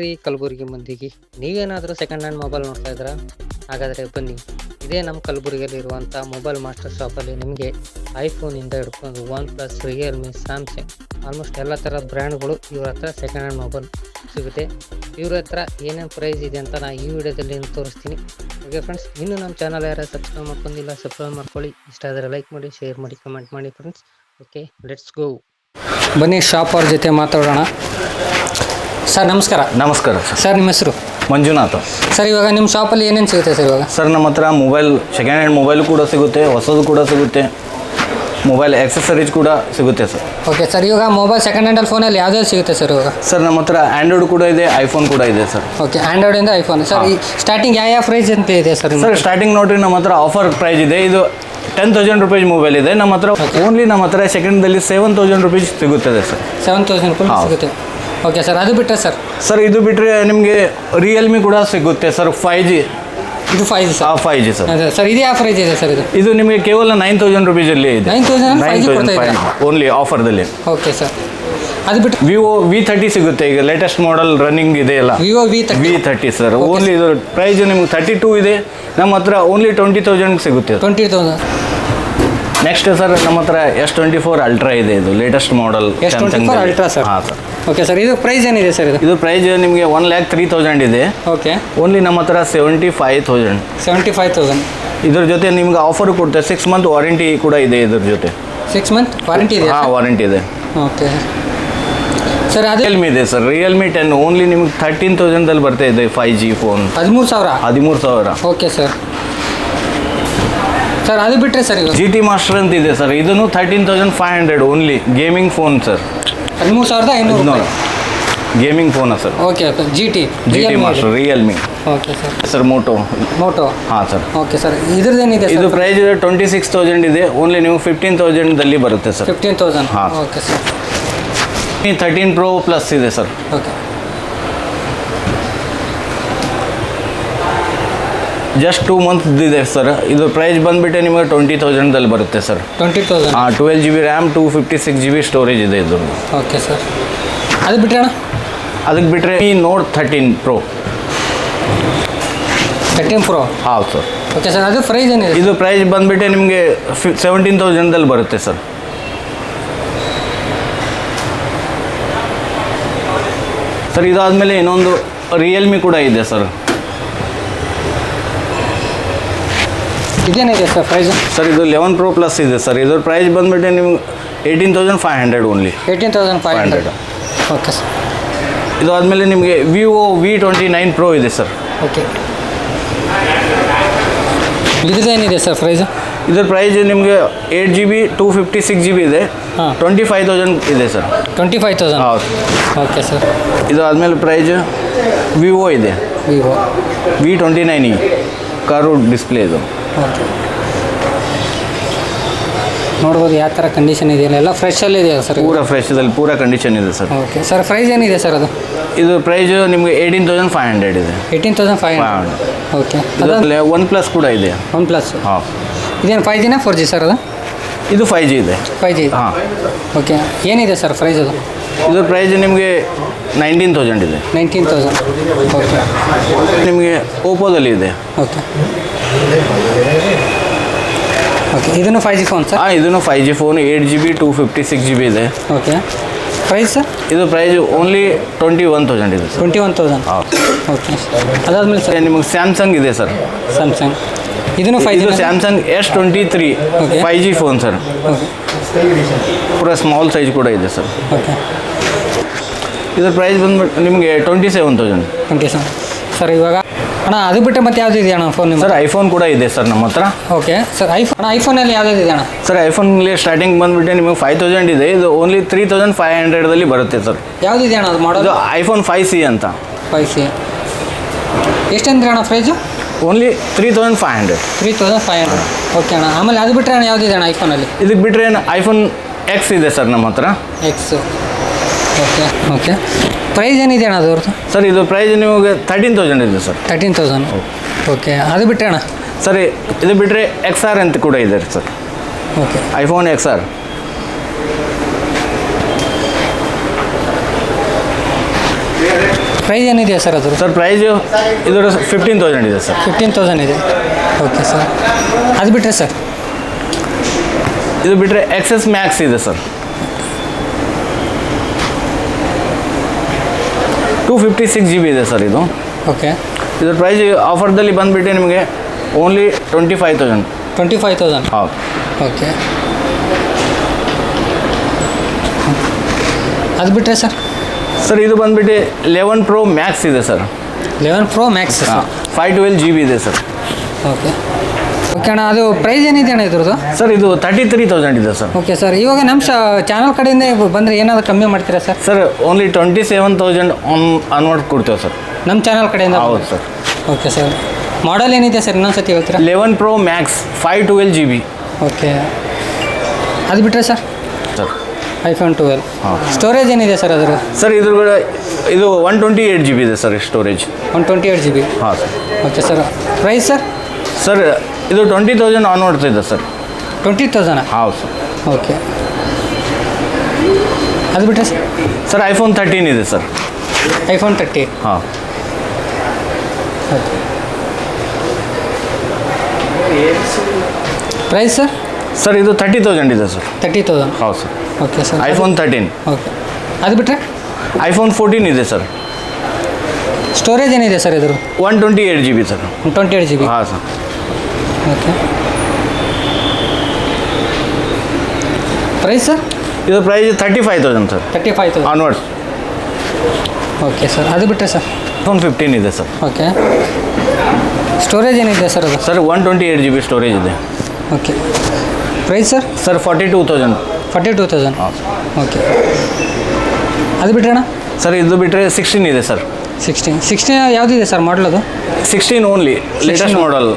ರೀ ಕಲಬುರಗಿ ಮಂದಿಗೆ. ನೀವೇನಾದರೂ ಸೆಕೆಂಡ್ ಹ್ಯಾಂಡ್ ಮೊಬೈಲ್ ನೋಡ್ತಾ ಇದ್ದೀರಾ? ಹಾಗಾದರೆ ಬನ್ನಿ. ಇದೇ ನಮ್ಮ ಕಲಬುರಗಿಯಲ್ಲಿ ಇರುವಂಥ ಮೊಬೈಲ್ ಮಾಸ್ಟರ್ ಶಾಪಲ್ಲಿ ನಿಮಗೆ ಐಫೋನಿಂದ ಹಿಡ್ಕೊಂಡು OnePlus Realme Samsung almost ಎಲ್ಲ ಥರ ಬ್ರ್ಯಾಂಡ್ಗಳು ಇವ್ರ ಹತ್ರ ಸೆಕೆಂಡ್ ಹ್ಯಾಂಡ್ ಮೊಬೈಲ್ ಸಿಗುತ್ತೆ. ಇವ್ರ ಹತ್ರ ಏನೇನು ಪ್ರೈಸ್ ಇದೆ ಅಂತ ನಾನು ಈ ವಿಡಿಯೋದಲ್ಲಿ ತೋರಿಸ್ತೀನಿ. ಓಕೆ ಫ್ರೆಂಡ್ಸ್ ಇನ್ನೂ ನಮ್ಮ ಚಾನಲ್ ಯಾರು ಸಬ್ಸ್ಕ್ರೈಬ್ ಮಾಡ್ಕೊಂಡಿಲ್ಲ ಸಬ್ಸ್ಕ್ರೈಬ್ ಮಾಡ್ಕೊಳ್ಳಿ. ಇಷ್ಟ ಆದರೆ ಲೈಕ್ ಮಾಡಿ ಶೇರ್ ಮಾಡಿ ಕಮೆಂಟ್ ಮಾಡಿ ಫ್ರೆಂಡ್ಸ್ ಓಕೆ ಲೆಟ್ಸ್ ಗೋ ಬನ್ನಿ ಶಾಪ್ ಅವ್ರ ಜೊತೆ ಮಾತಾಡೋಣ. ಸರ್ ನಮಸ್ಕಾರ. ನಮಸ್ಕಾರ ಸರ್. ಸರ್ ನಿಮ್ಮ ಹೆಸರು? ಮಂಜುನಾಥ. ಸರ್ ಇವಾಗ ನಿಮ್ಮ ಶಾಪಲ್ಲಿ ಏನೇನು ಸಿಗುತ್ತೆ ಸರ್ ಇವಾಗ? ಸರ್ ನಮ್ಮ ಹತ್ರ ಮೊಬೈಲ್ ಸೆಕೆಂಡ್ ಹ್ಯಾಂಡ್ ಮೊಬೈಲ್ ಕೂಡ ಸಿಗುತ್ತೆ ಹೊಸದು ಕೂಡ ಸಿಗುತ್ತೆ ಮೊಬೈಲ್ ಆಕ್ಸೆಸರೀಸ್ ಕೂಡ ಸಿಗುತ್ತೆ ಸರ್. ಓಕೆ ಸರ್ ಇವಾಗ ಮೊಬೈಲ್ ಸೆಕೆಂಡ್ ಹ್ಯಾಂಡಲ್ ಫೋನಲ್ಲಿ ಯಾವ್ದಾದ್ರು ಸಿಗುತ್ತೆ ಸರ್ ಇವಾಗ? ಸರ್ ನಮ್ಮ ಹತ್ರ ಆ್ಯಂಡ್ರಾಯ್ಡ್ ಕೂಡ ಇದೆ ಐಫೋನ್ ಕೂಡ ಇದೆ ಸರ್. ಓಕೆ ಆ್ಯಂಡ್ರಾಯ್ಡಿಂದ ಐಫೋನ್ ಸರ್ ಈ ಸ್ಟಾರ್ಟಿಂಗ್ ಯಾವ ಯಾವ ಪ್ರೈಸ್ ಅಂತ ಇದೆ ಸರ್ ನಿಮ್ಮ ಸರ್ ಸ್ಟಾರ್ಟಿಂಗ್ ನೋಡಿರಿ ನಮ್ಮ ಹತ್ರ ಆಫರ್ ಪ್ರೈಸ್ ಇದೆ. ಇದು ಟೆನ್ ತೌಸಂಡ್ ರುಪೀಸ್ ಮೊಬೈಲ್ ಇದೆ. ನಮ್ಮ ಹತ್ರ ಓನ್ಲಿ ನಮ್ಮ ಹತ್ರ ಸೆಕೆಂಡಲ್ಲಿ ಸೆವೆನ್ ತೌಸಂಡ್ ರುಪೀಸ್ ಸಿಗುತ್ತದೆ ಸರ್. ಸೆವೆನ್ ತೌಸಂಡ್ ರುಪೀಸ್ ಹೌದು. ಸಿಗುತ್ತೆ. ಓಕೆ ಸರ್ ಅದು ಬಿಟ್ಟರೆ ಸರ್ ಸರ್ ಇದು ಬಿಟ್ಟರೆ ನಿಮಗೆ ರಿಯಲ್ಮಿ ಕೂಡ ಸಿಗುತ್ತೆ ಸರ್ ಫೈ ಜಿ ಇದು five sir five G sir sir ಇದು ಆಫರ್ ಇದೆ ಸರ್ ಇದು? ಇದು ನಿಮಗೆ ಕೇವಲ ನೈನ್ ತೌಸಂಡ್ ರುಪೀಸಲ್ಲಿ ಇದೆ. 9,000 5G ತೌಸಂಡ್ ಇದ್ದೀರಾ? ಓನ್ಲಿ ಆಫರ್ದಲ್ಲಿ ಓಕೆ ಸರ್ ಅದು ಬಿಟ್ಟು ವಿವೋ ವಿ ತರ್ಟಿ ಸಿಗುತ್ತೆ ಈಗ ಲೇಟೆಸ್ಟ್ ಮಾಡೆಲ್ ರನ್ನಿಂಗ್ ಇದೆ ಅಲ್ಲ. Vivo V V thirty sir only ಇದು ಪ್ರೈಸ್ ನಿಮ್ಗೆ ತರ್ಟಿ ಟೂ ಇದೆ. ನಮ್ಮ ಹತ್ರ ಓನ್ಲಿ ಟ್ವೆಂಟಿ ತೌಸಂಡ್ ಸಿಗುತ್ತೆ. ಟ್ವೆಂಟಿ ತೌಸಂಡ್ ನೆಕ್ಸ್ಟ್ ಸರ್ ನಮ್ಮ ಹತ್ರ ಎಸ್ ಟ್ವೆಂಟಿ ಫೋರ್ ಅಲ್ಟ್ರಾ ಇದೆ ಇದು latest model S twenty four Ultra sir ಹಾಂ ಸರ್ ಓಕೆ ಸರ್ ಇದು ಪ್ರೈಸ್ ಏನಿದೆ ಸರ್ ಇದು? ಇದು ಪ್ರೈಸ್ ನಿಮಗೆ ಒನ್ ಲ್ಯಾಕ್ ತ್ರೀ ತೌಸಂಡ್ ಇದೆ. ಓಕೆ ಓನ್ಲಿ ನಮ್ಮ ಹತ್ರ seventy five thousand seventy five thousand ಇದ್ರ ಜೊತೆ ನಿಮ್ಗೆ ಆಫರ್ ಕೊಡ್ತಾರೆ ಸಿಕ್ಸ್ ಮಂತ್ ವಾರಂಟಿ ಕೂಡ ಇದೆ ಇದ್ರ ಜೊತೆ. ಸಿಕ್ಸ್ ಮಂತ್ ವಾರಂಟಿ ಇದೆ ಹಾಂ ವಾರಂಟಿ ಇದೆ. ಓಕೆ ಸರ್ ಅದು ರಿಯಲ್ಮಿ ಇದೆ ಸರ್ ರಿಯಲ್ಮಿ ಟೆನ್ ಓನ್ಲಿ ನಿಮ್ಗೆ ತರ್ಟೀನ್ ತೌಸಂಡಲ್ಲಿ ಬರ್ತಾ ಇದೆ ಫೈವ್ ಜಿ ಫೋನ್ ಹದಿಮೂರು ಸಾವಿರ? ಹದಿಮೂರು ಸಾವಿರ. ಓಕೆ ಸರ್ ಸರ್ ಅದು ಬಿಟ್ಟರೆ ಸರ್ ಇದು. ಜಿ ಟಿ ಮಾಸ್ಟರ್ ಅಂತ ಇದೆ ಸರ್. ಇದನ್ನು thirteen thousand five hundred only gaming phone sir. ಹದಿಮೂರು ಸಾವಿರದ ಐನೂರು gaming phone sir. Okay okay. G T G T master Realme okay sir. Sir Moto Moto ಹಾಂ ಸರ್. Okay sir. ಇದ್ರದ್ದೇನಿದೆ ಇದು price price twenty six thousand ಇದೆ. Only ನೀವು fifteen ತೌಸಂಡಲ್ಲಿ ಬರುತ್ತೆ sir. Fifteen thousand ಹಾಂ. Okay sir. Thirteen pro plus ಇದೆ sir. Okay. Just two month ಇದೆ sir ಇದು ಪ್ರೈಸ್ ಬಂದುಬಿಟ್ಟು ನಿಮಗೆ ಟ್ವೆಂಟಿ ತೌಸಂಡಲ್ಲಿ ಬರುತ್ತೆ ಸರ್ ಟ್ವೆಂಟಿ ತೌಸಂಡ್ ಹಾಂ twelve G B RAM two fifty six G B storage ಇದೆ ಇದು. ಓಕೆ ಸರ್ ಅದು ಬಿಟ್ಟರೆ ಅಣ್ಣ? ಅದಕ್ಕೆ ಬಿಟ್ಟರೆ ಈ Note thirteen pro thirteen pro ಹೌದು ಸರ್ ಓಕೆ ಸರ್ ಅದು ಪ್ರೈಸ್ ಏನಿದೆ? ಇದು ಪ್ರೈಸ್ ಬಂದುಬಿಟ್ಟು ನಿಮಗೆ ಫಿ ಸೆವೆಂಟೀನ್ ತೌಸಂಡಲ್ಲಿ ಬರುತ್ತೆ ಸರ್ ಸರ್ ಇದಾದಮೇಲೆ ಇನ್ನೊಂದು ರಿಯಲ್ಮಿ ಕೂಡ ಇದೆ ಸರ್ ಇದೇನಿದೆ ಸರ್ ಪ್ರೈಸ್ ಸರ್ ಇದು ಲೆವೆನ್ ಪ್ರೋ ಪ್ಲಸ್ ಇದೆ ಸರ್ ಇದ್ರ ಪ್ರೈಸ್ ಬಂದುಬಿಟ್ಟು ನಿಮ್ಗೆ eighteen thousand five hundred only eighteen thousand five hundred okay sir ಇದು ಆದಮೇಲೆ ನಿಮಗೆ Vivo V twenty nine pro ಇದೆ ಸರ್ ಓಕೆ ಇದೇನಿದೆ ಸರ್ ಪ್ರೈಸ್ ಇದ್ರ ಪ್ರೈಸ್ ನಿಮಗೆ eight G B two fifty six G B ಇದೆ. ಟ್ವೆಂಟಿ ಫೈವ್ ತೌಸಂಡ್ ಇದೆ sir twenty five thousand ಹೌದು. ಓಕೆ ಸರ್ ಇದು ಆದಮೇಲೆ ಪ್ರೈಸ್ ವಿವೋ ಇದೆ. Vivo V twenty nine E car display ಇದು. ಓಕೆ ನೋಡ್ಬೋದು ಯಾವ ಥರ ಕಂಡೀಷನ್ ಇದೆಯಲ್ಲ ಎಲ್ಲ ಫ್ರೆಶಲ್ಲಿ ಇದೆಯಲ್ಲ ಸರ್ ಪೂರ ಫ್ರೆಶ್ದಲ್ಲಿ ಪೂರ ಕಂಡೀಷನ್ ಇದೆ ಸರ್ ಓಕೆ ಸರ್ ಪ್ರೈಸ್ ಏನಿದೆ ಸರ್ ಅದು? ಇದು ಪ್ರೈಸ್ ನಿಮಗೆ ಏಯ್ಟೀನ್ ತೌಸಂಡ್ ಫೈವ್ ಹಂಡ್ರೆಡ್ ಇದೆ. Eighteen thousand five hundred okay ಅದಲ್ಲೇ ಇದರಲ್ಲಿ ಒನ್ ಪ್ಲಸ್ ಕೂಡ ಇದೆ. ಒನ್ ಪ್ಲಸ್ ಹಾಂ. ಇದೇನು ಫೈವ್ ಜಿನ ಫೋರ್ ಜಿ ಸರ್ ಅದು? ಇದು ಫೈವ್ ಜಿ ಇದೆ. ಫೈವ್ ಜಿ ಹಾಂ. ಓಕೆ ಏನಿದೆ ಸರ್ ಪ್ರೈಸ್ ಅದು? ಇದು ಪ್ರೈಸ್ ನಿಮಗೆ ನೈನ್ಟೀನ್ ತೌಸಂಡ್ ಇದೆ. ನೈನ್ಟೀನ್ ತೌಸಂಡ್ ಓಕೆ ನಿಮಗೆ ಓಪೋದಲ್ಲಿ ಇದೆ. ಓಕೆ ಓಕೆ ಇದನ್ನು ಫೈ ಜಿ ಫೋನ್ ಸರ್ ಹಾಂ ಇದನ್ನು five G phone eight G B two fifty six G B ಇದೆ. ಓಕೆ ಪ್ರೈಸ್ ಸರ್ ಇದು price only twenty one thousand ಇದೆ sir twenty one thousand okay ಅದಾದಮೇಲೆ ಸರ್ ನಿಮಗೆ Samsung ಇದೆ sir Samsung ಇದನ್ನು five ಇದು G Samsung S twenty three five G phone sir okay ಪೂರ small size ಕೂಡ ಇದೆ ಸರ್ ಓಕೆ ಇದ್ರ ಪ್ರೈಸ್ ಬಂದ್ಬಿಟ್ಟು ನಿಮಗೆ twenty seven thousand twenty seven sir ಇವಾಗ ಅಣ್ಣ ಅದು ಬಿಟ್ಟು ಮತ್ತೆ ಯಾವ್ದು ಇದೆ ಅಣ್ಣ ಫೋನ್ ನಿಮ್ಮ ಸರ್ ಐಫೋನ್ ಕೂಡ ಇದೆ ಸರ್ ನಮ್ಮ ಹತ್ರ. ಓಕೆ. ಸರ್ ಐಫೋನ್ ಅಣ್ಣ ಐಫೋನಲ್ಲಿ ಯಾವ್ದು ಇದೆ ಅಣ್ಣ? ಸರ್ ಐಫೋನಲ್ಲಿ ಸ್ಟಾರ್ಟಿಂಗ್ ಬಂದ್ಬಿಟ್ಟು ನಿಮಗೆ ಫೈವ್ ತೌಸಂಡ್ ಇದೆ. ಇದು ಓನ್ಲಿ ತ್ರೀ ತೌಸಂಡ್ ಫೈವ್ ಹಂಡ್ರೆಡಲ್ಲಿ ಬರುತ್ತೆ ಸರ್. ಯಾವ್ದು ಇದೆ ಅಣ್ಣ ಅದು ಇದು ಮಾಡೋದು ಐಫೋನ್ ಫೈವ್ ಸಿ ಅಂತ. ಫೈವ್ ಸಿ ಎಷ್ಟಂದ್ರೆ ಅಣ್ಣ price only three thousand five hundred three thousand five hundred okay ಅಣ್ಣ. ಆಮೇಲೆ ಅದು ಬಿಟ್ಟರೆ ಅಣ್ಣ ಯಾವ್ದಿದೆ ಅಣ್ಣ ಐಫೋನಲ್ಲಿ ಇದಕ್ಕೆ ಬಿಟ್ಟರೆ ಐಫೋನ್ ಎಕ್ಸ್ ಇದೆ ಸರ್ ನಮ್ಮ ಹತ್ರ. ಎಕ್ಸ್ ಓಕೆ ಓಕೆ ಪ್ರೈಸ್ ಏನಿದೆ ಅಣ್ಣ ಅದರದ್ದು? ಸರ್ ಇದು ಪ್ರೈಸ್ ನಿಮಗೆ ತರ್ಟೀನ್ ತೌಸಂಡ್ ಇದೆ ಸರ್. ತರ್ಟೀನ್ ತೌಸಂಡ್ ಓಕೆ ಅದು ಬಿಟ್ಟೆ ಅಣ್ಣ? ಸರಿ ಇದು ಬಿಟ್ಟರೆ ಎಕ್ಸ್ ಆರ್ ಅಂತ ಕೂಡ ಇದೆ sir. Okay iPhone X R price ಏನಿದೆ ಸರ್ ಅದು ಸರ್ ಪ್ರೈಸು ಇದರ ಫಿಫ್ಟೀನ್ ತೌಸಂಡ್ ಇದೆ ಸರ್. ಫಿಫ್ಟೀನ್ ತೌಸಂಡ್ ಇದೆ. ಓಕೆ ಸರ್ ಅದು ಬಿಟ್ಟರೆ ಸರ್? ಇದು ಬಿಟ್ಟರೆ ಎಕ್ಸೆಸ್ ಮ್ಯಾಕ್ಸ್ ಇದೆ sir. Two fifty six G B ಇದೆ ಸರ್ ಇದು. ಓಕೆ ಇದ್ರ ಪ್ರೈಸ್ ಆಫರ್ದಲ್ಲಿ ಬಂದುಬಿಟ್ಟು ನಿಮಗೆ only twenty five thousand twenty five thousand ಹೌದು. ಓಕೆ ಅದು ಬಿಟ್ಟರೆ ಸರ್? ಸರ್ ಇದು ಬಂದುಬಿಟ್ಟು ಲೆವೆನ್ ಪ್ರೋ ಮ್ಯಾಕ್ಸ್ ಇದೆ ಸರ್. ಲೆವೆನ್ ಪ್ರೋ ಮ್ಯಾಕ್ಸ್ ಹಾಂ ಫೈವ್ ಟ್ವೆಲ್ ಜಿ ಬಿ ಇದೆ ಸರ್. ಓಕೆ ಓಕೆ ಅಣ್ಣ ಅದು ಪ್ರೈಸ್ ಏನಿದೆ ಅಣ್ಣ ಇದ್ರದ್ದು? ಸರ್ ಇದು ತರ್ಟಿ ತ್ರೀ ತೌಸಂಡ್ ಇದೆ ಸರ್. ಓಕೆ ಸರ್ ಇವಾಗ ನಮ್ಮ ಚಾನಲ್ ಕಡೆಯಿಂದ ಬಂದರೆ ಏನಾದರೂ ಕಮ್ಮಿ ಮಾಡ್ತೀರಾ sir? Sir only twenty seven thousand on onward ಕೊಡ್ತೇವೆ ಸರ್. ನಮ್ಮ ಚಾನಲ್ ಕಡೆಯಿಂದ ಹೌದು ಸರ್. ಓಕೆ ಸರ್ ಮಾಡಲ್ ಏನಿದೆ ಸರ್ ಇನ್ನೊಂದು ಸತಿ ಹೇಳ್ತೀರಾ? Eleven pro max five twelve G B okay. ಅದು ಬಿಟ್ಟರೆ sir? Sir. IPhone twelve. Storage ಏನಿದೆ ಸರ್ ಅದರ ಸರ್ ಇದ್ರ ಇದು one twenty eight G B ಇದೆ sir storage one twenty eight G B ಹಾಂ sir. Okay sir price sir? Sir ಇದು twenty thousand on ಇದೆ ಸರ್ ಟ್ವೆಂಟಿ ತೌಸಂಡ್ ಹೌದು sir okay ಅದು ಬಿಟ್ಟರೆ ಸರ್ ಸರ್ ಐಫೋನ್ ತರ್ಟೀನ್ ಇದೆ ಸರ್ ಐಫೋನ್ ತರ್ಟಿ ಹಾಂ. Price sir sir ಇದು thirty thousand ಇದೆ ಸರ್ ತರ್ಟಿ ತೌಸಂಡ್ ಹೌದು sir okay sir iPhone thirteen okay ಅದು ಬಿಟ್ಟರೆ ಐಫೋನ್ ಫೋರ್ಟೀನ್ ಇದೆ ಸರ್ ಸ್ಟೋರೇಜ್ ಏನಿದೆ ಸರ್ ಇದ್ರ one twenty eight G B sir twenty eight G B ಹಾಂ ಸರ್ ಓಕೆ. ಪ್ರೈಸ್ ಸರ್ ಇದು price thirty five thousand sir thirty five thousand onwards okay sir ಅದು ಬಿಟ್ಟರೆ sir one fifteen ಇದೆ sir okay storage ಏನಿದೆ sir ಅದು? Sir one twenty eight G B storage ಇದೆ. Okay price sir sir forty two thousand forty two thousand okay ಅದು ಬಿಟ್ಟರೆ ಅಣ್ಣ? Sir ಇದು ಬಿಟ್ಟರೆ ಸಿಕ್ಸ್ಟೀನ್ ಇದೆ ಸರ್ ಸಿಕ್ಸ್ಟೀನ್ ಸಿಕ್ಸ್ಟೀನ್ ಯಾವುದಿದೆ ಸರ್ ಮಾಡಲ್ ಅದು? Sixteen only latest model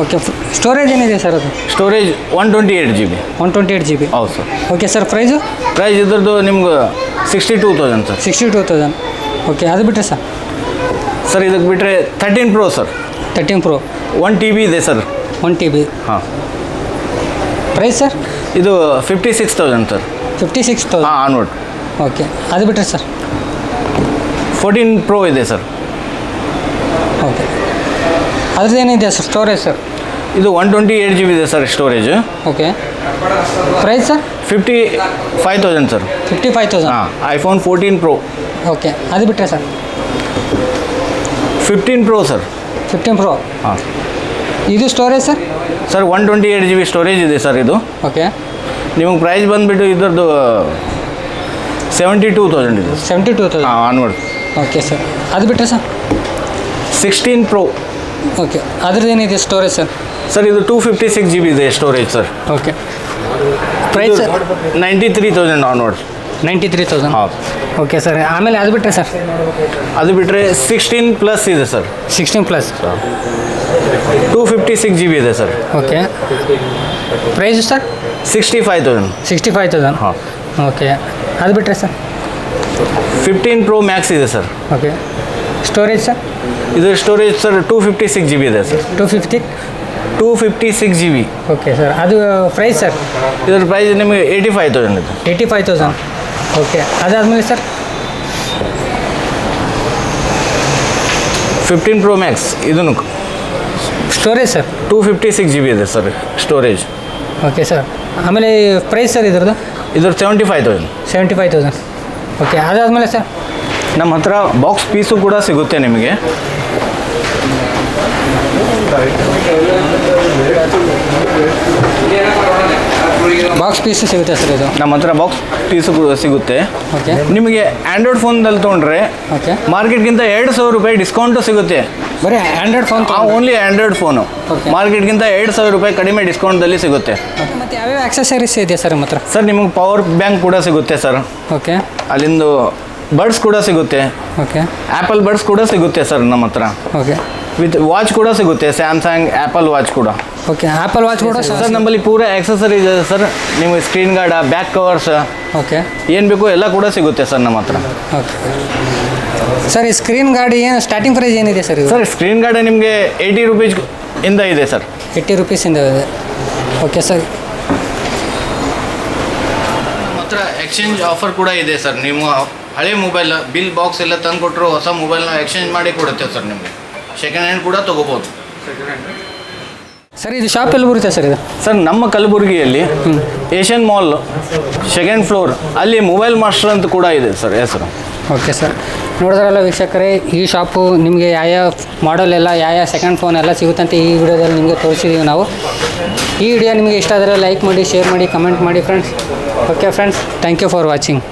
okay storage ಏನಿದೆ ಸರ್ ಅದು? Storage one twenty eight G B one twenty eight G B ಹೌದು sir okay sir price price ಇದ್ರದ್ದು ನಿಮ್ಗೆ sixty two thousand sir sixty two thousand okay ಅದು ಬಿಟ್ಟರೆ sir sir ಇದಕ್ಕೆ ಬಿಟ್ಟರೆ thirteen pro sir thirteen pro one T B ಇದೆ sir one T B ಹಾಂ. Price sir ಇದು fifty six thousand sir fifty six ಹಾಂ ತೌಸಂಡ್ ಆನ್ವರ್ಡ್ ಓಕೆ ಅದು ಬಿಟ್ಟರೆ ಸರ್ ಫೋರ್ಟೀನ್ ಪ್ರೋ ಇದೆ ಸರ್ ಅದ್ರದ್ದು ಏನಿದೆ ಸರ್ ಸ್ಟೋರೇಜ್ ಸರ್? ಇದು one twenty eight G B ಇದೆ sir storage okay price sir? Fifty five thousand sir. Fifty five thousand ಹಾಂ iPhone fourteen pro okay ಅದು ಬಿಟ್ಟರೆ sir? Fifteen pro sir. Fifteen pro ಹಾಂ. ಇದು storage sir? Sir one twenty eight G B storage ಇದೆ sir ಇದು. Okay ನಿಮಗೆ price ಬಂದುಬಿಟ್ಟು ಇದರದ್ದು ಸೆವೆಂಟಿ ಟೂ ತೌಸಂಡ್ ಇದೆ. ಸೆವೆಂಟಿ ಟೂ ತೌಸಂಡ್ ಹಾಂ ಆನ್ವರ್ಡ್ ಓಕೆ ಸರ್ ಅದು ಬಿಟ್ಟರೆ ಸರ್? ಸಿಕ್ಸ್ಟೀನ್ ಪ್ರೋ ಓಕೆ ಅದ್ರದ್ದು ಏನಿದೆ ಸ್ಟೋರೇಜ್ ಸರ್? ಸರ್ ಇದು two fifty six G B ಇದೆ storage sir. Okay price sir? Ninety three thousand onward ninety three thousand ಹಾಂ okay sir. ಆಮೇಲೆ ಅದು ಬಿಟ್ಟರೆ ಸರ್? ಅದು ಬಿಟ್ಟರೆ ಸಿಕ್ಸ್ಟೀನ್ ಪ್ಲಸ್ ಇದೆ sir. Sixteen plus two fifty six G B ಇದೆ sir. Okay price sir? Sixty five thousand sixty five thousand ಹಾಂ. Okay ಅದು ಬಿಟ್ಟರೆ ಸರ್? ಫಿಫ್ಟೀನ್ ಪ್ರೋ ಮ್ಯಾಕ್ಸ್ ಇದೆ ಸರ್. Okay storage sir? ಇದು storage sir two fifty six G B ಇದೆ sir two fifty two fifty six G B okay sir ಅದು price sir ಇದ್ರ price ನಿಮಗೆ eighty five thousand ಇದೆ. Eighty five thousand okay ಅದಾದಮೇಲೆ sir fifteen pro max ಇದನ್ನು storage sir two fifty six G B ಇದೆ sir storage okay sir ಆಮೇಲೆ price sir ಇದ್ರದ್ದು? ಇದ್ರ seventy five thousand seventy five thousand okay ಅದಾದಮೇಲೆ sir ನಮ್ಮ ಹತ್ರ ಬಾಕ್ಸ್ ಪೀಸು ಕೂಡ ಸಿಗುತ್ತೆ ನಿಮಗೆ. ಬಾಕ್ಸ್ ಪೀಸ್ ಸಿಗುತ್ತೆ ಸರ್ ಇದು? ನಮ್ಮ ಹತ್ರ ಬಾಕ್ಸ್ ಪೀಸ್ ಕೂಡ ಸಿಗುತ್ತೆ. ಓಕೆ. ನಿಮಗೆ ಆ್ಯಂಡ್ರಾಯ್ಡ್ ಫೋನ್ದಲ್ಲಿ ತೊಗೊಂಡ್ರೆ ಓಕೆ. ಮಾರ್ಕೆಟ್ಗಿಂತ ಎರಡು ಸಾವಿರ ರೂಪಾಯಿ ಡಿಸ್ಕೌಂಟು ಸಿಗುತ್ತೆ. ಬರೀ android phone only android phone. ಮಾರ್ಕೆಟ್ಗಿಂತ ಎರಡು ಸಾವಿರ ರೂಪಾಯಿ ಕಡಿಮೆ ಡಿಸ್ಕೌಂಟಲ್ಲಿ ಸಿಗುತ್ತೆ. ಮತ್ತು ಯಾವ್ಯಾವ ಆಕ್ಸೆಸರೀಸ್ ಇದೆ ಸರ್ ನಿಮ್ಮ ಹತ್ರ? ಸರ್ ನಿಮಗೆ ಪವರ್ ಬ್ಯಾಂಕ್ ಕೂಡ ಸಿಗುತ್ತೆ ಸರ್. ಓಕೆ. ಅಲ್ಲಿಂದು ಬರ್ಡ್ಸ್ ಕೂಡ ಸಿಗುತ್ತೆ. ಓಕೆ ಆ್ಯಪಲ್ ಬರ್ಡ್ಸ್ ಕೂಡ ಸಿಗುತ್ತೆ ಸರ್ ನಮ್ಮ ಹತ್ರ. ಓಕೆ ವಿತ್ ವಾಚ್ ಕೂಡ ಸಿಗುತ್ತೆ ಸ್ಯಾಮ್ಸಂಗ್ ಆ್ಯಪಲ್ ವಾಚ್ ಕೂಡ. ಓಕೆ ಆ್ಯಪಲ್ ವಾಚ್ ಕೂಡ ಸರ್ ನಮ್ಮಲ್ಲಿ ಪೂರ ಆಕ್ಸೆಸರೀಸ್ ಇದೆ ಸರ್ ನಿಮಗೆ screen guard back covers okay ಏನು ಬೇಕು ಎಲ್ಲ ಕೂಡ ಸಿಗುತ್ತೆ ಸರ್ ನಮ್ಮ ಹತ್ರ. ಓಕೆ ಸರ್ ಈ ಸ್ಕ್ರೀನ್ ಗಾರ್ಡ್ ಏನು ಸ್ಟಾರ್ಟಿಂಗ್ ಪ್ರೈಸ್ ಏನಿದೆ ಸರ್ ಇದು? ಸರ್ ಸ್ಕ್ರೀನ್ ಗಾರ್ಡ್ ನಿಮಗೆ ಏಯ್ಟಿ ರುಪೀಸ್ ಇಂದ ಇದೆ ಸರ್ ಏಯ್ಟಿ ರುಪೀಸಿಂದ ಇದೆ ಓಕೆ ಸರ್ ನಮ್ಮ ಹತ್ರ ಎಕ್ಸ್ಚೇಂಜ್ ಆಫರ್ ಕೂಡ ಇದೆ ಸರ್ ನೀವು ಹಳೆ ಮೊಬೈಲ್ ಬಿಲ್ ಬಾಕ್ಸ್ ಎಲ್ಲ ತಂದು ಕೊಟ್ಟರು ಹೊಸ ಮೊಬೈಲ್ನ ಎಕ್ಸ್ಚೇಂಜ್ ಮಾಡಿ ಕೊಡುತ್ತೆ ಸರ್ ನಿಮಗೆ. ಸೆಕೆಂಡ್ ಹ್ಯಾಂಡ್ ಕೂಡ ತೊಗೋಬೋದು. ಸರ್ ಇದು ಶಾಪ್ ಎಲ್ಲಿ ಬರುತ್ತೆ ಸರ್ ಇದು? ಸರ್ ನಮ್ಮ ಕಲಬುರಗಿಯಲ್ಲಿ ಏಷ್ಯನ್ ಮಾಲ್ ಸೆಕೆಂಡ್ ಫ್ಲೋರ್ ಅಲ್ಲಿ ಮೊಬೈಲ್ ಮಾಸ್ಟರ್ ಅಂತ ಕೂಡ ಇದೆ ಸರ್ ಹೆಸರು. ಓಕೆ ಸರ್ ನೋಡಿದ್ರಲ್ಲ ವೀಕ್ಷಕರೇ ಈ ಶಾಪು ನಿಮಗೆ ಯಾವ ಮಾಡಲ್ ಎಲ್ಲ ಯಾವ ಸೆಕೆಂಡ್ ಫೋನ್ ಎಲ್ಲ ಸಿಗುತ್ತಂತೆ ಈ ವಿಡಿಯೋದಲ್ಲಿ ನಿಮಗೆ ತೋರಿಸಿದ್ದೀವಿ ನಾವು. ಈ ವಿಡಿಯೋ ನಿಮಗೆ ಇಷ್ಟ ಆದರೆ ಲೈಕ್ ಮಾಡಿ ಶೇರ್ ಮಾಡಿ ಕಮೆಂಟ್ ಮಾಡಿ friends okay friends thank you for watching